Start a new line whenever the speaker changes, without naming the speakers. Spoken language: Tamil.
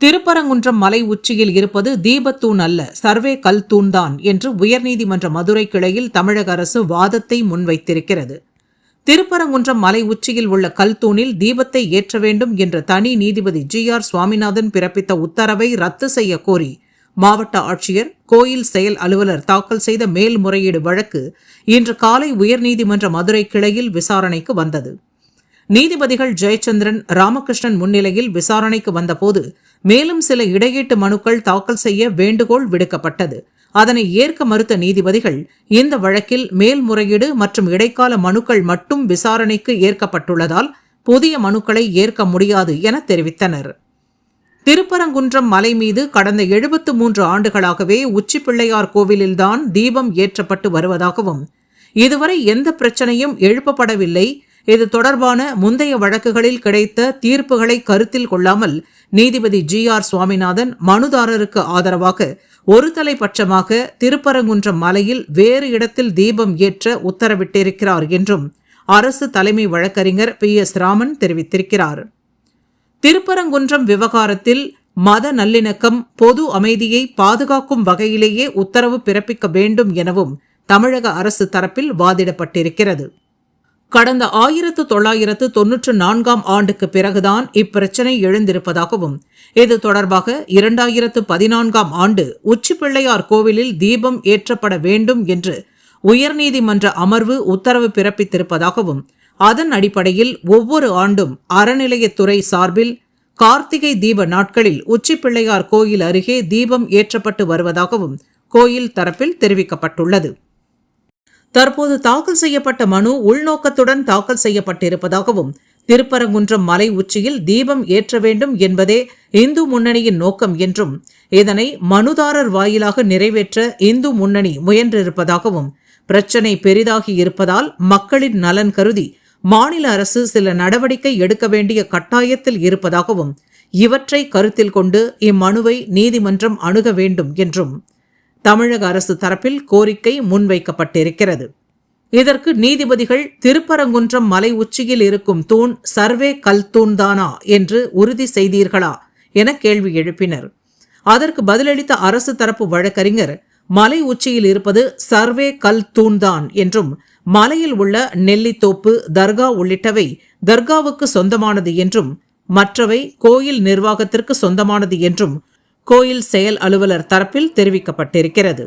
திருப்பரங்குன்றம் மலை உச்சியில் இருப்பது தீபத்தூண் அல்ல சர்வே கல் தூண்தான் என்று உயர்நீதிமன்ற மதுரை கிளையில் தமிழக அரசு வாதத்தை முன்வைத்திருக்கிறது. திருப்பரங்குன்றம் மலை உச்சியில் உள்ள கல் தூணில் தீபத்தை ஏற்ற வேண்டும் என்ற தனி நீதிபதி ஜி ஆர் சுவாமிநாதன் பிறப்பித்த உத்தரவை ரத்து செய்ய கோரி மாவட்ட ஆட்சியர் கோயில் செயல் அலுவலர் தாக்கல் செய்த மேல்முறையீடு வழக்கு இன்று காலை உயர்நீதிமன்ற மதுரை கிளையில் விசாரணைக்கு வந்தது. நீதிபதிகள் ஜெயச்சந்திரன் ராமகிருஷ்ணன் முன்னிலையில் விசாரணைக்கு வந்தபோது மேலும் சில இடையீட்டு மனுக்கள் தாக்கல் செய்ய வேண்டுகோள் விடுக்கப்பட்டது. அதனை ஏற்க மறுத்த நீதிபதிகள் இந்த வழக்கில் மேல்முறையீடு மற்றும் இடைக்கால மனுக்கள் மட்டும் விசாரணைக்கு ஏற்கப்பட்டுள்ளதால் புதிய மனுக்களை ஏற்க முடியாது என தெரிவித்தனர். திருப்பரங்குன்றம் மலை மீது கடந்த எழுபத்து மூன்று ஆண்டுகளாகவே உச்சிப்பிள்ளையார் கோவிலில்தான் தீபம் ஏற்றப்பட்டு வருவதாகவும் இதுவரை எந்த பிரச்சனையும் எழுப்பப்படவில்லை இது தொடர்பான முந்தைய வழக்குகளில் கிடைத்த தீர்ப்புகளை கருத்தில் கொள்ளாமல் நீதிபதி ஜி ஆர் சுவாமிநாதன் மனுதாரருக்கு ஆதரவாக ஒரு தலைபட்சமாக திருப்பரங்குன்றம் மலையில் வேறு இடத்தில் தீபம் ஏற்ற உத்தரவிட்டிருக்கிறார் என்றும் அரசு தலைமை வழக்கறிஞர் பி எஸ் ராமன் தெரிவித்திருக்கிறார். திருப்பரங்குன்றம் விவகாரத்தில் மத நல்லிணக்கம் பொது அமைதியை பாதுகாக்கும் வகையிலேயே உத்தரவு பிறப்பிக்க வேண்டும் எனவும் தமிழக அரசு தரப்பில் வாதிடப்பட்டிருக்கிறது. கடந்த ஆயிரத்து தொள்ளாயிரத்து தொன்னூற்று நான்காம் ஆண்டுக்கு பிறகுதான் இப்பிரச்சினை எழுந்திருப்பதாகவும் இது தொடர்பாக இரண்டாயிரத்து பதினான்காம் ஆண்டு உச்சிப்பிள்ளையார் கோவிலில் தீபம் ஏற்றப்பட வேண்டும் என்று உயர்நீதிமன்ற அமர்வு உத்தரவு பிறப்பித்திருப்பதாகவும் அதன் அடிப்படையில் ஒவ்வொரு ஆண்டும் அறநிலையத்துறை சார்பில் கார்த்திகை தீப நாட்களில் உச்சிப்பிள்ளையார் கோயில் அருகே தீபம் ஏற்றப்பட்டு வருவதாகவும் கோயில் தரப்பில் தெரிவிக்கப்பட்டுள்ளது. தற்போது தாக்கல் செய்யப்பட்ட மனு உள்நோக்கத்துடன் தாக்கல் செய்யப்பட்டிருப்பதாகவும் திருப்பரங்குன்றம் மலை உச்சியில் தீபம் ஏற்ற வேண்டும் என்பதே இந்து முன்னணியின் நோக்கம் என்றும் இதனை மனுதாரர் வாயிலாக நிறைவேற்ற இந்து முன்னணி முயன்றிருப்பதாகவும் பிரச்சினை பெரிதாகி இருப்பதால் மக்களின் நலன் கருதி மாநில அரசு சில நடவடிக்கை எடுக்க வேண்டிய கட்டாயத்தில் இருப்பதாகவும் இவற்றை கருத்தில் கொண்டு இம்மனுவை நீதிமன்றம் அணுக வேண்டும் என்றும் தமிழக அரசு தரப்பில் கோரிக்கை முன்வைக்கப்பட்டிருக்கிறது. இதற்கு நீதிபதிகள் திருப்பரங்குன்றம் மலை உச்சியில் இருக்கும் தூண் சர்வே கல் தூண்தானா என்று உறுதி செய்தீர்களா என கேள்வி எழுப்பினர். அதற்கு பதிலளித்த அரசு தரப்பு வழக்கறிஞர் மலை உச்சியில் இருப்பது சர்வே கல் தூண்தான் என்றும் மலையில் உள்ள நெல்லித்தோப்பு தர்கா உள்ளிட்டவை தர்காவுக்கு சொந்தமானது என்றும் மற்றவை கோயில் நிர்வாகத்திற்கு சொந்தமானது என்றும் கோயில் செயல் அலுவலர் தரப்பில் தெரிவிக்கப்பட்டிருக்கிறது.